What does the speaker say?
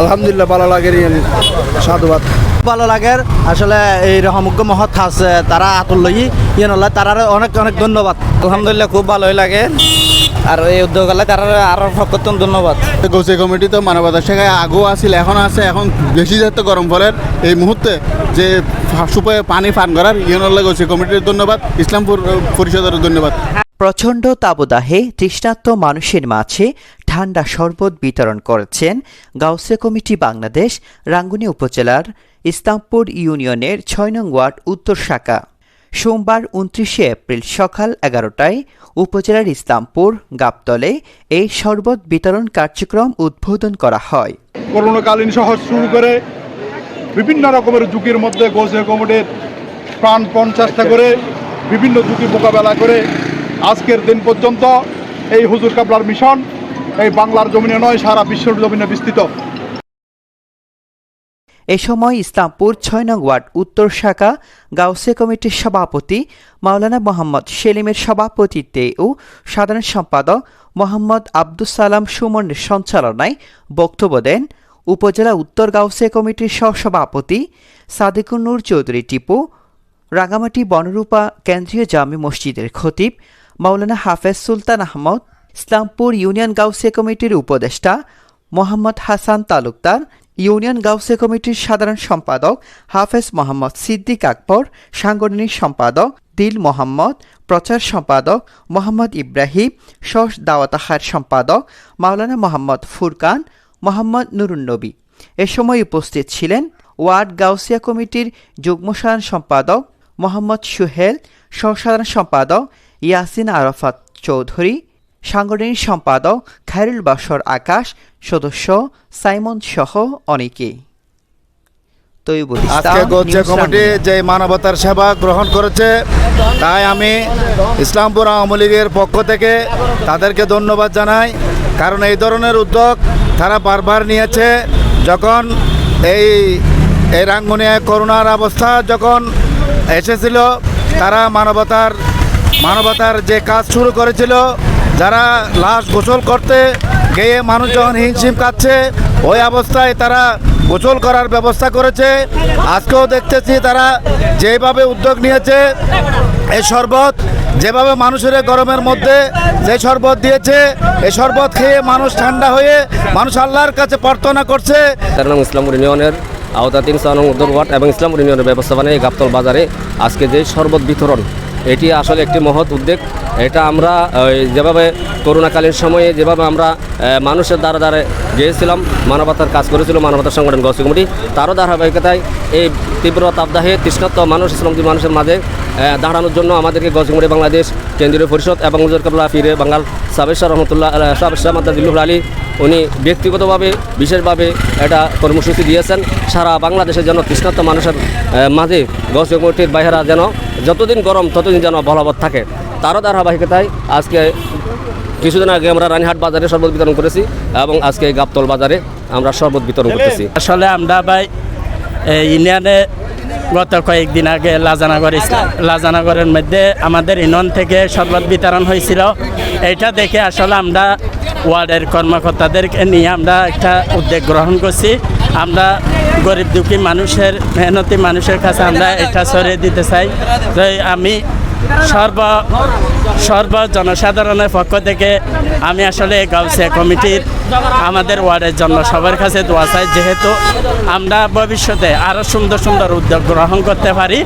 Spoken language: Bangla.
আলহামদুলিল্লাহ ভালো লাগে সাধুবাদ। ভালো লাগে। আসলে এই রহমজ্ঞ মহৎ আছে তারা আতুল লই ইয়ে নলে তারা অনেক অনেক ধন্যবাদ। আলহামদুলিল্লাহ খুব ভালোই লাগে। আর এই উদ্যোগ হলে তারা আরও সকর্তন ধন্যবাদ। গোসে কমিটি তো মানবতার শেখায় আগেও আছিল এখন আছে এখন বেশি যেহেতু গরম ফলের এই মুহূর্তে যে সুপায় পানি পান করার ইউনল্লা গোসে কমিটির ধন্যবাদ ইসলামপুর পরিষদের ধন্যবাদ। প্রচণ্ড তাবদাহে তৃষ্ণার্ত মানুষের মাঝে ঠান্ডা শরবত বিতরণ করেছেন গাউসে কমিটি বাংলাদেশ, রাঙ্গুনি উপজেলার ইসলামপুর ইউনিয়নের ছয় নং ওয়ার্ড, উত্তর শাখা। সোমবার উনত্রিশে এপ্রিল সকাল এগারোটায় উপজেলার ইসলামপুর গাবতলে এই শরবত বিতরণ কার্যক্রম উদ্বোধন করা হয়। করোনাকালীন সহ শুরু করে বিভিন্ন রকমের ঝুঁকির মধ্যে গোসে কমিটির প্রাণপণ চেষ্টা করে বিভিন্ন ঝুঁকি মোকাবেলা করে আজকের দিন পর্যন্ত এই হুজুর কাবলার মিশন, এই বাংলার জমিনে নয়, সারা বিশ্বের জমিনে বিস্তৃত। এ সময় ইসলামপুর ছয় নং ওয়ার্ড, উত্তর শাখা, গাউসে কমিটির সভাপতি মাওলানা মোহাম্মদ সেলিমের সভাপতিত্বে ও সাধারণ সম্পাদক মোহাম্মদ আব্দুস সালাম সুমনের সঞ্চালনায় বক্তব্য দেন উপজেলা উত্তর গাউসে কমিটির সহসভাপতি সাদিকুর নূর চৌধুরী টিপু, রাঙামাটি বনরূপা কেন্দ্রীয় জামে মসজিদের খতিব মাওলানা হাফেজ সুলতান আহমদ, ইসলামপুর ইউনিয়ন গাউসে কমিটির উপদেষ্টা মোহাম্মদ হাসান তালুকদার, ইউনিয়ন গাউসে কমিটির সাধারণ সম্পাদক হাফেজ মোহাম্মদ সিদ্দিক আকবর, সাংগঠনিক সম্পাদক দিল মোহাম্মদ, প্রচার সম্পাদক মোহাম্মদ ইব্রাহিম শস দাওয়াতাহার সম্পাদক মাওলানা মোহাম্মদ ফুরকান, মোহাম্মদ নুরুন্নবী এ সময় উপস্থিত ছিলেন ওয়ার্ড গাউসিয়া কমিটির যুগ্ম সাধারণ সম্পাদক মোহাম্মদ সুহেল, সহসাধারণ সম্পাদক ইয়াসিন আরাফাত চৌধুরী সাংগঠনিক সম্পাদক খায়রুল বাসর আকাশ সদস্য সাইমন সহ অনেকে। আজকে গোচ্ছে কমিটি যে মানবতার সেবা গ্রহণ করেছে তাই আমি ইসলামপুর আওয়ামী লীগের পক্ষ থেকে তাদেরকে ধন্যবাদ জানাই কারণ এই ধরনের উদ্যোগ তারা বারবার নিয়েছে যখন এই এই রাঙ্গুনিয়ায় করোনার অবস্থা যখন এসেছিল তারা মানবতার মানবতার যে কাজ শুরু করেছিল, যারা লাশ গোসল করতে গিয়ে মানুষ যখন হিমশিম কাচ্ছে ওই অবস্থায় তারা গোসল করার ব্যবস্থা করেছে। আজকেও দেখতেছি তারা যেভাবে উদ্যোগ নিয়েছে এই শরবত যেভাবে মানুষের গরমের মধ্যে যে শরবত দিয়েছে এই শরবত খেয়ে মানুষ ঠান্ডা হয়ে মানুষ আল্লাহর কাছে প্রার্থনা করছে। তার নাম ইসলামপুর ইউনিয়নের আওতা তিন নং উত্তর ওয়ার্ড এবং ইসলামপুর ইউনিয়নের ব্যবস্থাপনায় গাবতল বাজারে আজকে যে শরবত বিতরণ এটি আসলে একটি মহৎ উদ্যোগ। এটা আমরা যেভাবে করোনাকালীন সময়ে যেভাবে আমরা মানুষের দ্বারা দ্বারে গিয়েছিলাম, মানবতার কাজ করেছিল মানবতার সংগঠন গোষ্ঠী কমিটি, তারও ধারাবাহিকতায় এই তীব্র তাপদাহে তৃষ্ণাত্ম মানুষ, শ্রমজীবী মানুষের মাঝে দাঁড়ানোর জন্য আমাদেরকে কমিটি বাংলাদেশ কেন্দ্রীয় পরিষদ এবং হুজুর কাবলা ফিরে বাঙ্গাল সাবেশ্বর রহমতুল্লাহ সাবেশ্বর মাদ্দাদিল্লুর আলী উনি ব্যক্তিগতভাবে বিশেষভাবে এটা কর্মসূচি দিয়েছেন। সারা বাংলাদেশের যেন তৃষ্ণাত্ম মানুষের মাঝে গস কমিটির বাইরা যেন যতদিন গরম ততদিন যেন বলবৎ থাকে। তারও ধারাবাহিকতায় আজকে কিছুদিন আগে আমরা রানীহাট বাজারে শরবত বিতরণ করেছি এবং আজকে গাবতল বাজারে আমরা শরবত বিতরণ করতেছি। আসলে আমরা ভাই ইউনিয়নে গত কয়েকদিন আগে লাজানগর লাজানগরের মধ্যে আমাদের ইনন থেকে শরবত বিতরণ হয়েছিল। এটা দেখে আসলে আমরা ওয়ার্ডের কর্মকর্তাদেরকে নিয়ে আমরা একটা উদ্যোগ গ্রহণ করছি। আমরা গরিব দুঃখী মানুষের, মেহনতি মানুষের কাছে আমরা এটা সরিয়ে দিতে চাই। তো আমি সর্ব সর্ব জনসাধারণের পক্ষ থেকে আমি আসলে গাউসিয়া কমিটির আমাদের ওয়ার্ডের জন্য সবার কাছে দোয়া চাই। যেহেতু আমরা ভবিষ্যতে আরও সুন্দর সুন্দর উদ্যোগ গ্রহণ করতে পারি।